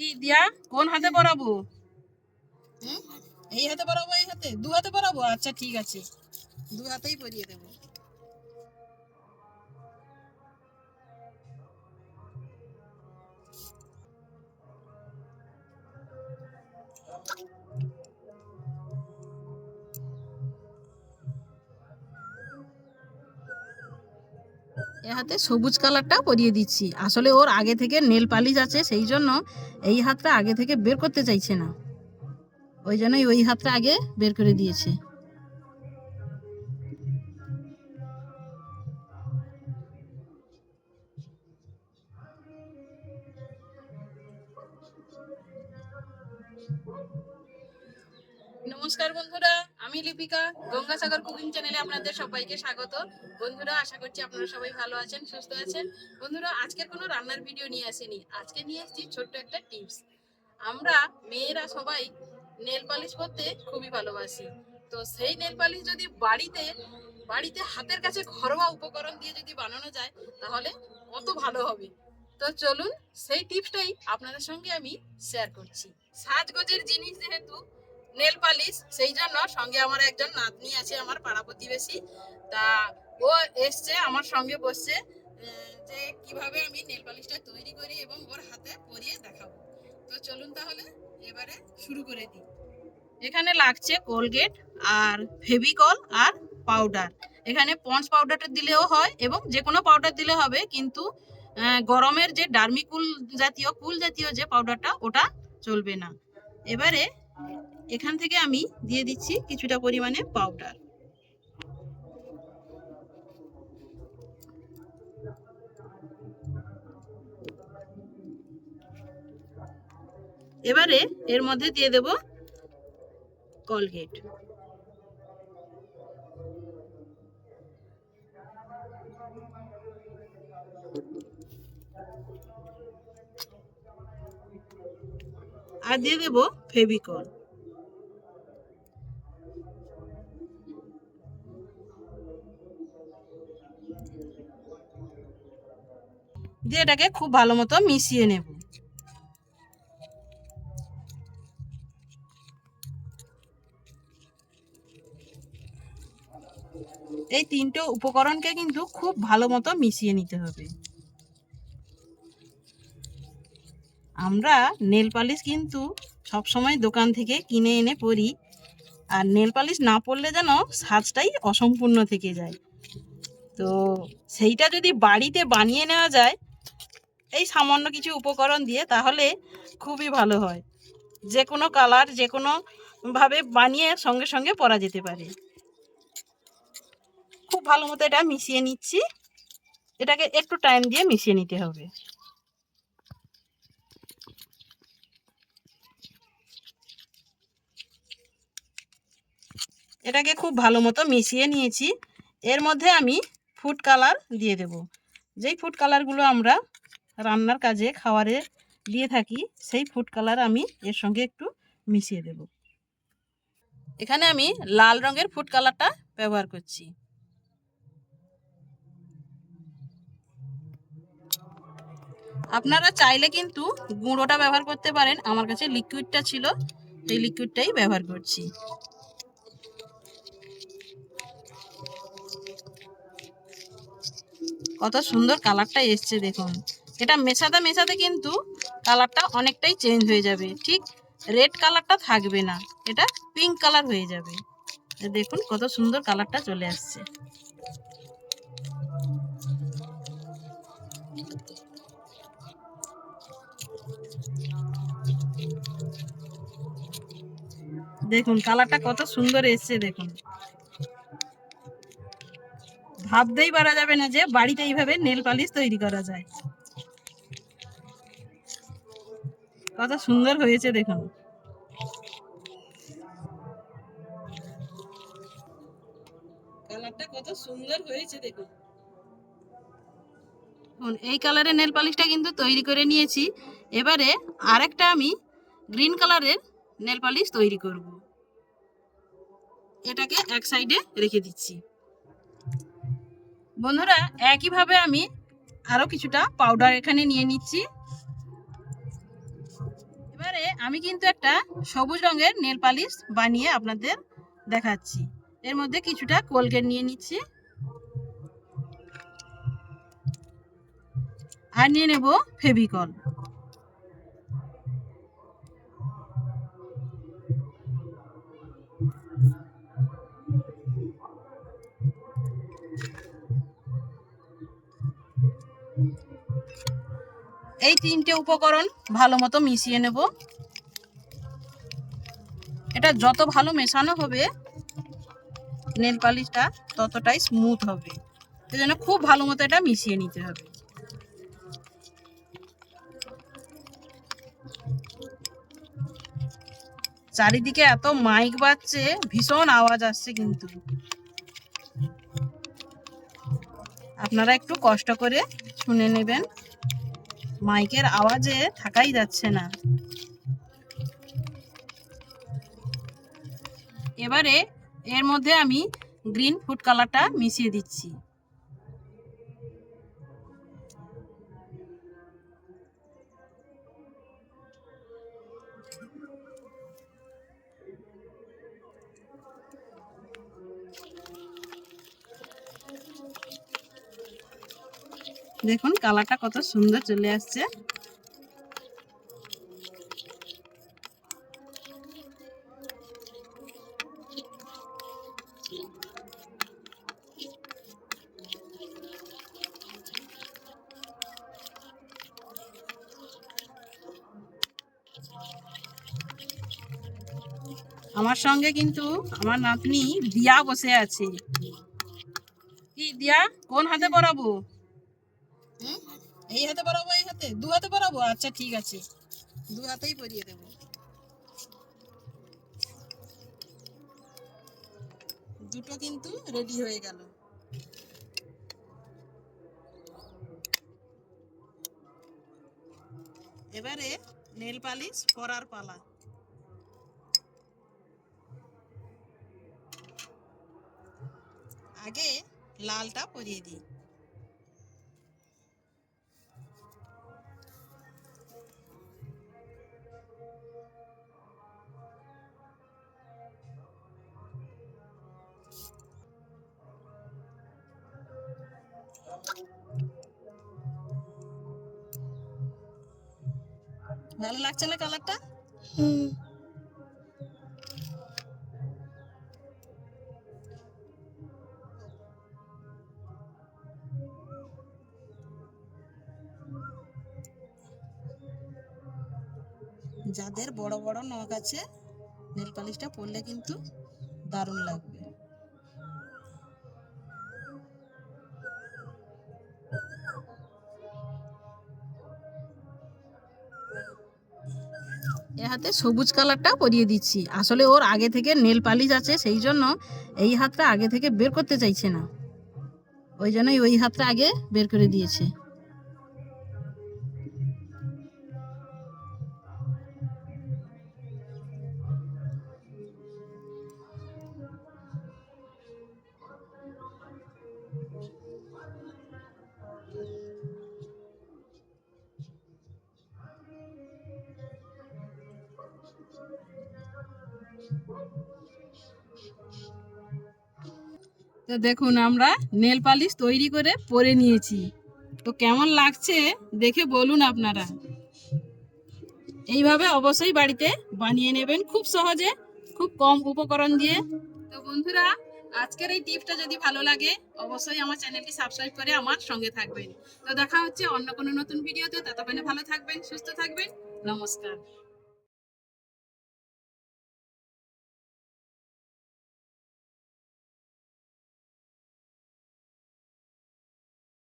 কি দিয়া? কোন হাতে পরাবো? এই হাতে পরাবো এই হাতে? দু হাতে পরাবো? আচ্ছা ঠিক আছে। দু হাতেই পরিয়ে দেবো। এ হাতে সবুজ কালারটা পরিয়ে দিচ্ছি। আসলে ওর আগে থেকে নেল পালিশ আছে, সেই জন্য এই হাতটা আগে থেকে বের করতে চাইছে না। ওই জন্যই ওই হাতটা আগে বের করে দিয়েছে। নমস্কার বন্ধুরা, আমি লিপিকা, গঙ্গাসাগর কুকিং চ্যানেলে আপনাদের সবাইকে স্বাগত। বন্ধুরা, আশা করছি আপনারা সবাই ভালো আছেন, সুস্থ আছেন। বন্ধুরা, আজকের কোনো রান্নার ভিডিও নিয়ে আসেনি। আজকে নিয়ে এসেছি ছোট্ট একটা টিপস আমরা মেয়েরা সবাই নেল পালিশ করতে খুবই ভালোবাসি। তো সেই নেল পালিশ যদি বাড়িতে বাড়িতে হাতের কাছে ঘরোয়া উপকরণ দিয়ে যদি বানানো যায়, তাহলে কত ভালো হবে। তো চলুন, সেই টিপসটাই আপনাদের সঙ্গে আমি শেয়ার করছি। সাজগোজের জিনিস যেহেতু নেল পালিশ, সেই জন্য সঙ্গে আমার একজন নাতনি আছে, আমার পাড়া প্রতিবেশী। তা ও এসছে, আমার সঙ্গে বসছে যে কীভাবে আমি নেল পালিশটা তৈরি করি এবং ওর হাতে পরিয়ে দেখাবো। তো চলুন তাহলে, এবারে শুরু করে দিই। এখানে লাগছে কোলগেট আর ফেভিকল আর পাউডার। এখানে পন্স পাউডারটা দিলেও হয় এবং যে কোনো পাউডার দিলে হবে, কিন্তু গরমের যে ডার্মিকুল জাতীয়, কুল জাতীয় যে পাউডারটা, ওটা চলবে না। এবারে এখান থেকে আমি দিয়ে দিচ্ছি কিছুটা পরিমাণে পাউডার এবারে এর মধ্যে দিয়ে দেব কলগেট আর দিয়ে দেব ফেভিকল দিয়ে এটাকে খুব ভালো মতো মিশিয়ে নেব। এই তিনটে উপকরণকে কিন্তু খুব ভালো মতো মিশিয়ে নিতে হবে। আমরা নেল পালিশ কিন্তু সব সময় দোকান থেকে কিনে এনে পরি, আর নেল পালিশ না পরলে যেন সাজটাই অসম্পূর্ণ থেকে যায়। তো সেইটা যদি বাড়িতে বানিয়ে নেওয়া যায় এই সামান্য কিছু উপকরণ দিয়ে তাহলে খুবই ভালো হয়। যে কোনো কালার যে কোনো ভাবে বানিয়ে সঙ্গে সঙ্গে পরা যেতে পারে। খুব ভালো মতো এটা মিশিয়ে নিচ্ছি। এটাকে একটু টাইম দিয়ে মিশিয়ে নিতে হবে। এটাকে খুব ভালো মতো মিশিয়ে নিয়েছি। এর মধ্যে আমি ফুড কালার দিয়ে দেব। যেই ফুড কালারগুলো আমরা রান্নার কাজে খাবারে দিয়ে থাকি, সেই ফুড কালার আমি এর সঙ্গে একটু মিশিয়ে দেব। এখানে আমি লাল রঙের ফুড কালারটা ব্যবহার করছি। আপনারা চাইলে কিন্তু গুঁড়োটা ব্যবহার করতে পারেন। আমার কাছে লিকুইডটা ছিল এই লিকুইডটাই ব্যবহার করছি। কত সুন্দর কালারটা এসছে দেখুন। এটা মেশাতে মেশাতে কিন্তু কালারটা অনেকটাই চেঞ্জ হয়ে যাবে, ঠিক? রেড কালারটা থাকবে না, এটা পিঙ্ক কালার হয়ে যাবে। দেখুন কত সুন্দর কালারটা চলে আসছে। দেখুন কালারটা কত সুন্দর এসছে, দেখুন। ভাবতেই পারা যাবে না যে বাড়িতে এইভাবে নেল পালিশ তৈরি করা যায়। কত সুন্দর হয়েছে দেখুন। কালারটা কত সুন্দর হয়েছে দেখুন। এই কালারের নেল পালিশটা কিন্তু তৈরি করে নিয়েছি। এবারে আরেকটা আমি গ্রিন কালারের নেল পালিশ তৈরি করব। এটাকে এক সাইডে রেখে দিচ্ছি। বন্ধুরা একইভাবে আমি আরও কিছুটা পাউডার এখানে নিয়ে নিচ্ছি। আমি কিন্তু একটা সবুজ রঙের নেল পালিশ বানিয়ে আপনাদের দেখাচ্ছি। এর মধ্যে কিছুটা কোলগেট নিয়ে নিচ্ছি। আর নিয়ে নেব ফেভিকল। এই তিনটে উপকরণ ভালো মতো মিশিয়ে নেব। এটা যত ভালো মেশানো হবে, নেল পালিশটা ততটাই স্মুথ হবে। সেজন্য খুব ভালো মতো এটা মিশিয়ে নিতে হবে। চারিদিকে এত মাইক বাজছে, ভীষণ আওয়াজ আসছে কিন্তু। আপনারা একটু কষ্ট করে শুনে নেবেন। মাইকের আওয়াজে থাকাই যাচ্ছে না। এবারে এর মধ্যে আমি গ্রিন ফুড কালারটা মিশিয়ে দিচ্ছি। দেখুন, কালারটা কত সুন্দর চলে আসছে। আমার সঙ্গে কিন্তু আমার নাতনি দিয়া বসে আছে। কি দিয়া? কোন হাতে হুম? এই হাতে পরাবো, এই হাতে? দু হাতে পরাবো? আচ্ছা ঠিক আছে। দু হাতেই পরিয়ে দেবো। দুটো কিন্তু রেডি হয়ে গেল। এবারে নেল পালিশ, পরার পালা। আগে লালটা পরিয়ে দিই। ভালো লাগছে না কালারটা? যাদের বড় বড় নখ আছে, নেল পালিশটা পরলে কিন্তু দারুণ লাগবে। এ হাতে সবুজ কালারটা পরিয়ে দিচ্ছি। আসলে ওর আগে থেকে নেল পালিশ আছে, সেই জন্য এই হাতটা আগে থেকে বের করতে চাইছে না। ওই জন্যই ওই হাতটা আগে বের করে দিয়েছে। তো দেখুন, আমরা নেল পালিশ তৈরি করে পরে নিয়েছি। তো কেমন লাগছে দেখে বলুন আপনারা। এইভাবে অবশ্যই বাড়িতে বানিয়ে নেবেন, খুব সহজে, খুব কম উপকরণ দিয়ে। তো বন্ধুরা, আজকের এই টিপটা যদি ভালো লাগে, অবশ্যই আমার চ্যানেলটি সাবস্ক্রাইব করে আমার সঙ্গে থাকবেন। তো দেখা হচ্ছে অন্য কোনো নতুন ভিডিওতে, ততক্ষণে ভালো থাকবেন, সুস্থ থাকবেন, নমস্কার।